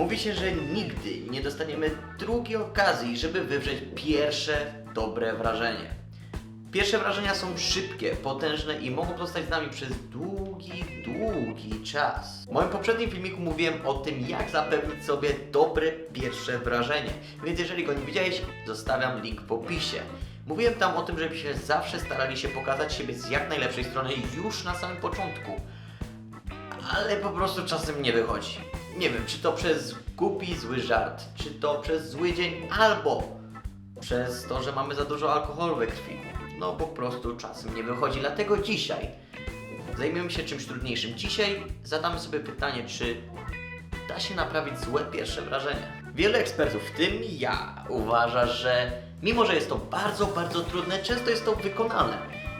Mówi się, że nigdy nie dostaniemy drugiej okazji, żeby wywrzeć pierwsze dobre wrażenie. Pierwsze wrażenia są szybkie, potężne i mogą zostać z nami przez długi, długi czas. W moim poprzednim filmiku mówiłem o tym, jak zapewnić sobie dobre pierwsze wrażenie, więc jeżeli go nie widziałeś, zostawiam link w opisie. Mówiłem tam o tym, żebyśmy zawsze starali się pokazać siebie z jak najlepszej strony już na samym początku ale po prostu czasem nie wychodzi. Nie wiem, czy to przez głupi, zły żart, czy to przez zły dzień, albo przez to, że mamy za dużo alkoholu we krwi. No po prostu czasem nie wychodzi. Dlatego dzisiaj zajmiemy się czymś trudniejszym. Dzisiaj zadamy sobie pytanie, czy da się naprawić złe pierwsze wrażenie. Wielu ekspertów, w tym ja, uważa, że mimo, że jest to bardzo, bardzo trudne, często jest to wykonalne.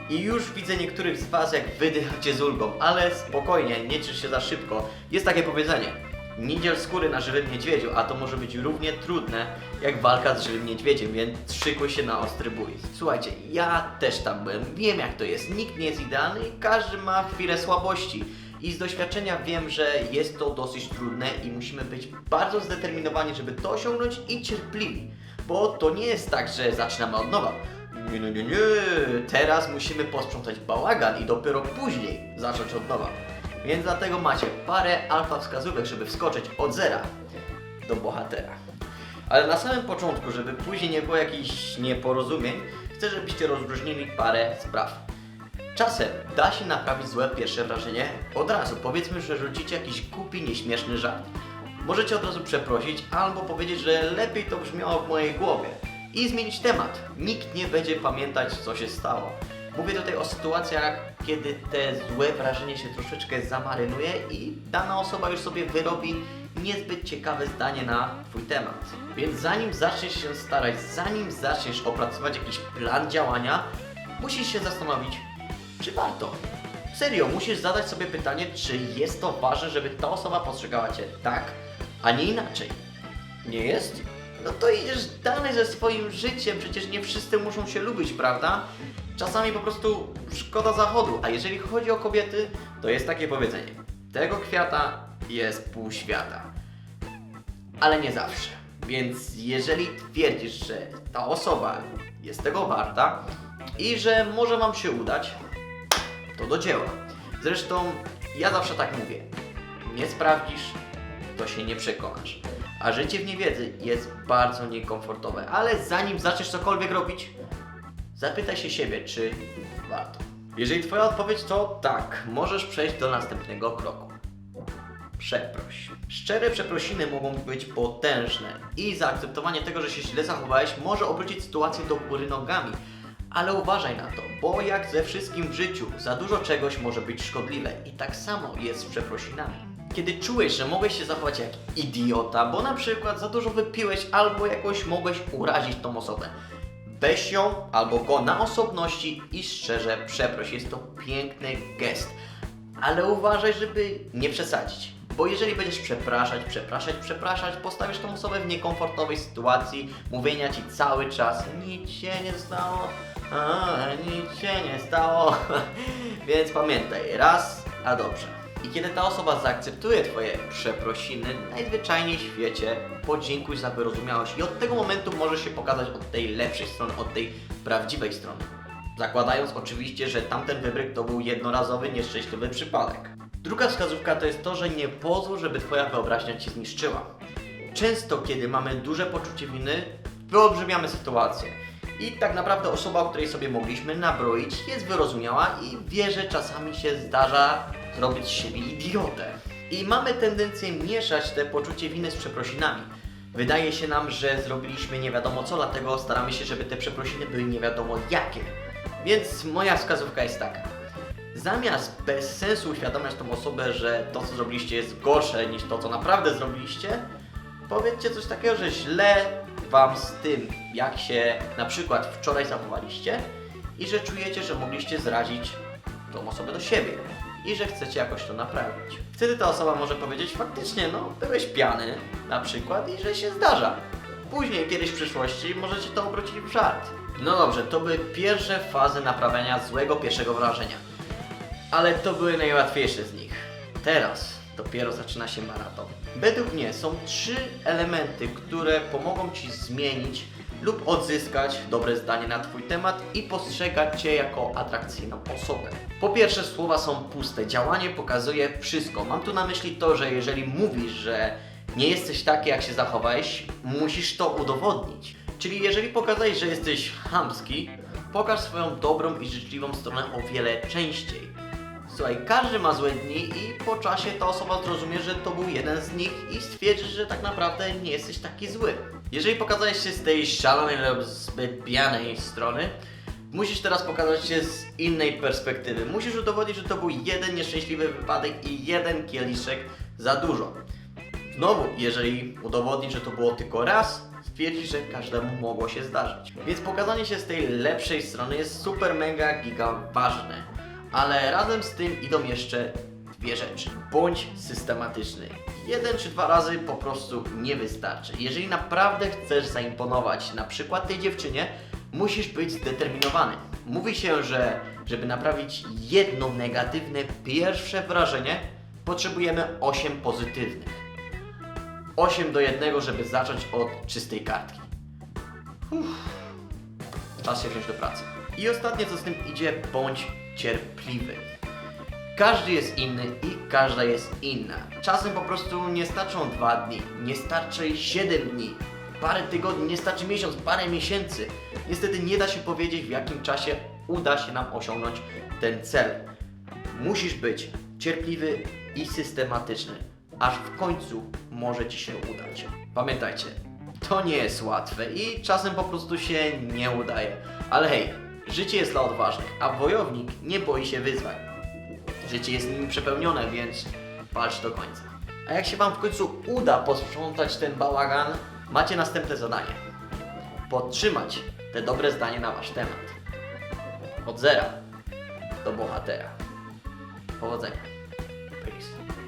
I już widzę niektórych z Was, jak wydychacie z ulgą, ale spokojnie, nie ciesz się za szybko. Jest takie powiedzenie. Nie dziel skóry na żywym niedźwiedziu, a to może być równie trudne jak walka z żywym niedźwiedziem, więc szykuj się na ostry bój. Słuchajcie, ja też tam byłem, wiem jak to jest, nikt nie jest idealny i każdy ma chwilę słabości. I z doświadczenia wiem, że jest to dosyć trudne i musimy być bardzo zdeterminowani, żeby to osiągnąć i cierpliwi. Bo to nie jest tak, że zaczynamy od nowa. Nie, nie, nie, nie. Teraz musimy posprzątać bałagan i dopiero później zacząć od nowa. Więc dlatego macie parę alfa wskazówek, żeby wskoczyć od zera do bohatera. Ale na samym początku, żeby później nie było jakichś nieporozumień, chcę, żebyście rozróżnili parę spraw. Czasem da się naprawić złe pierwsze wrażenie od razu. Powiedzmy, że rzucicie jakiś głupi, nieśmieszny żart. Możecie od razu przeprosić albo powiedzieć, że lepiej to brzmiało w mojej głowie i zmienić temat. Nikt nie będzie pamiętać, co się stało. Mówię tutaj o sytuacjach, kiedy te złe wrażenie się troszeczkę zamarynuje i dana osoba już sobie wyrobi niezbyt ciekawe zdanie na Twój temat. Więc zanim zaczniesz się starać, zanim zaczniesz opracować jakiś plan działania, musisz się zastanowić, czy warto. Serio, musisz zadać sobie pytanie, czy jest to ważne, żeby ta osoba postrzegała Cię tak, a nie inaczej. Nie jest? No to idziesz dalej ze swoim życiem, przecież nie wszyscy muszą się lubić, prawda? Czasami po prostu szkoda zachodu, a jeżeli chodzi o kobiety, to jest takie powiedzenie. Tego kwiata jest pół świata. Ale nie zawsze. Więc jeżeli twierdzisz, że ta osoba jest tego warta i że może Wam się udać, to do dzieła. Zresztą ja zawsze tak mówię. Nie sprawdzisz, to się nie przekonasz. A życie w niewiedzy jest bardzo niekomfortowe, ale zanim zaczniesz cokolwiek robić, zapytaj się siebie, czy warto. Jeżeli Twoja odpowiedź to tak, możesz przejść do następnego kroku. Przeproś. Szczere przeprosiny mogą być potężne i zaakceptowanie tego, że się źle zachowałeś, może obrócić sytuację do góry nogami. Ale uważaj na to, bo jak ze wszystkim w życiu, za dużo czegoś może być szkodliwe i tak samo jest z przeprosinami. Kiedy czułeś, że mogłeś się zachować jak idiota, bo na przykład za dużo wypiłeś albo jakoś mogłeś urazić tą osobę, weź ją albo go na osobności i szczerze przeproś. Jest to piękny gest. Ale uważaj, żeby nie przesadzić. Bo jeżeli będziesz przepraszać, przepraszać, przepraszać, postawisz tą osobę w niekomfortowej sytuacji, mówienia ci cały czas, nic się nie stało, a, nic się nie stało. Więc pamiętaj, raz, a dobrze. I kiedy ta osoba zaakceptuje Twoje przeprosiny, najzwyczajniej w świecie podziękuj za wyrozumiałość i od tego momentu możesz się pokazać od tej lepszej strony, od tej prawdziwej strony. Zakładając oczywiście, że tamten wybryk to był jednorazowy, nieszczęśliwy przypadek. Druga wskazówka to jest to, że nie pozwól, żeby Twoja wyobraźnia Cię zniszczyła. Często, kiedy mamy duże poczucie winy, wyolbrzymiamy sytuację. I tak naprawdę osoba, o której sobie mogliśmy nabroić, jest wyrozumiała i wie, że czasami się zdarza zrobić z siebie idiotę. I mamy tendencję mieszać te poczucie winy z przeprosinami. Wydaje się nam, że zrobiliśmy nie wiadomo co, dlatego staramy się, żeby te przeprosiny były nie wiadomo jakie. Więc moja wskazówka jest taka. Zamiast bez sensu uświadamiać tą osobę, że to co zrobiliście jest gorsze niż to co naprawdę zrobiliście, powiedzcie coś takiego, że źle wam z tym, jak się na przykład wczoraj zachowaliście i że czujecie, że mogliście zrazić tą osobę do siebie i że chcecie jakoś to naprawić. Wtedy ta osoba może powiedzieć, faktycznie, no, byłeś piany na przykład i że się zdarza. Później, kiedyś w przyszłości, możecie to obrócić w żart. No dobrze, to były pierwsze fazy naprawiania złego pierwszego wrażenia. Ale to były najłatwiejsze z nich. Teraz dopiero zaczyna się maraton. Według mnie są trzy elementy, które pomogą Ci zmienić lub odzyskać dobre zdanie na Twój temat i postrzegać Cię jako atrakcyjną osobę. Po pierwsze, słowa są puste. Działanie pokazuje wszystko. Mam tu na myśli to, że jeżeli mówisz, że nie jesteś taki, jak się zachowałeś, musisz to udowodnić. Czyli jeżeli pokazałeś, że jesteś chamski, pokaż swoją dobrą i życzliwą stronę o wiele częściej. Słuchaj, każdy ma złe dni i po czasie ta osoba zrozumie, że to był jeden z nich i stwierdzi, że tak naprawdę nie jesteś taki zły. Jeżeli pokazałeś się z tej szalonej lub zbyt pijanej strony, musisz teraz pokazać się z innej perspektywy. Musisz udowodnić, że to był jeden nieszczęśliwy wypadek i jeden kieliszek za dużo. Znowu, jeżeli udowodnisz, że to było tylko raz, stwierdzisz, że każdemu mogło się zdarzyć. Więc pokazanie się z tej lepszej strony jest super, mega, giga ważne. Ale razem z tym idą jeszcze dwie rzeczy. Bądź systematyczny. Jeden czy dwa razy po prostu nie wystarczy. Jeżeli naprawdę chcesz zaimponować na przykład tej dziewczynie, musisz być zdeterminowany. Mówi się, że żeby naprawić jedno negatywne pierwsze wrażenie, potrzebujemy 8 pozytywnych. 8 do 1, żeby zacząć od czystej kartki. Uff. Czas się wziąć do pracy. I ostatnie co z tym idzie, bądź cierpliwy. Każdy jest inny i każda jest inna. Czasem po prostu nie starczą dwa dni, nie starczy 7 dni, parę tygodni, nie starczy miesiąc, parę miesięcy. Niestety nie da się powiedzieć w jakim czasie uda się nam osiągnąć ten cel. Musisz być cierpliwy i systematyczny, aż w końcu może Ci się udać. Pamiętajcie, to nie jest łatwe i czasem po prostu się nie udaje. Ale hej, życie jest dla odważnych, a wojownik nie boi się wyzwań. Życie jest nimi przepełnione, więc walcz do końca. A jak się Wam w końcu uda posprzątać ten bałagan, macie następne zadanie. Podtrzymać te dobre zdanie na Wasz temat. Od zera do bohatera. Powodzenia. Peace.